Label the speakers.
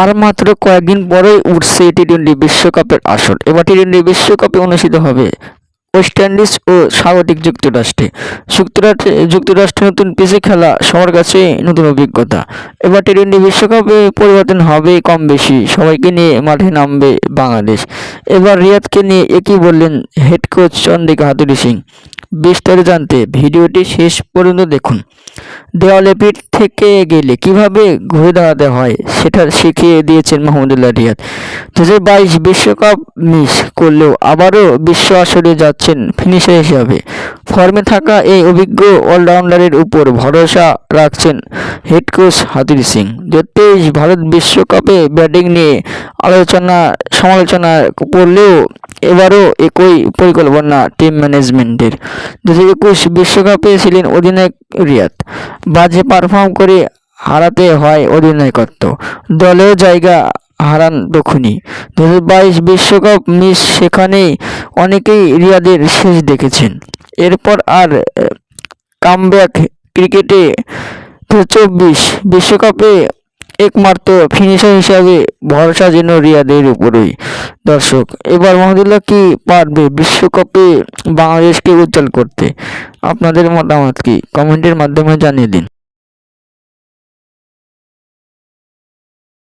Speaker 1: আর মাত্র কয়েকদিন পরেই উঠছে টি টোয়েন্টি বিশ্বকাপের আসর। এবার টি টোয়েন্টি বিশ্বকাপে অনুষ্ঠিত হবে ওয়েস্ট ইন্ডিজ ও স্বাগতিক যুক্তরাষ্ট্রে। যুক্তরাষ্ট্রে যুক্তরাষ্ট্রে নতুন পিচে খেলা সবার কাছে নতুন অভিজ্ঞতা। এবার টি টোয়েন্টি বিশ্বকাপে পরিবর্তন হবে কম বেশি। সবাইকে নিয়ে মাঠে নামবে বাংলাদেশ। এবার রিয়াদকে নিয়ে একই বললেন head coach Chandrika Hathurusingha. বিস্তারিত জানতে ভিডিওটি শেষ পর্যন্ত দেখুন। দেওয়ালে পিঠ থেকে গেলে কীভাবে ঘুরে দাঁড়াতে হয়, সেটা শিখিয়ে দিয়েছেন মোহাম্মদুল্লাহ রিয়াদ। দু হাজার বাইশ বিশ্বকাপ মিস করলেও আবারও বিশ্ব আসরে যাচ্ছেন ফিনিশার হিসাবে। ফর্মে থাকা এই অভিজ্ঞ অলরাউন্ডারের উপর ভরসা রাখছেন হেড কোচ হাতুরি সিং। দু ভারত বিশ্বকাপে ব্যাটিং নিয়ে আলোচনা, সমালোচনা করলেও এবারও একই পরিকল্পনা টিম ম্যানেজমেন্টের। দু হাজার একুশ বিশ্বকাপে ছিলেন অধিনায়ক রিয়াদ। বাজে পারফর্ম করে হারাতে হয় অধিনায়কত্ব। দলেও জায়গা হারান দক্ষিণী দু বাইশ বিশ্বকাপ মিস সেখানেই অনেকেই রিয়াদের শেষ দেখেছেন। এরপর আর কামব্যাক ক্রিকেটে দু চব্বিশ বিশ্বকাপে একমাত্র ফিনিশার হিসাবে ভরসা যেন রিয়াদের উপরেই। দর্শক, এবার মাহমুদুল্লাহ কি পারবে বিশ্বকাপে বাংলাদেশকে উজ্জ্বল করতে? আপনাদের মতামত কি? কমেন্টের মাধ্যমে জানিয়ে দিন।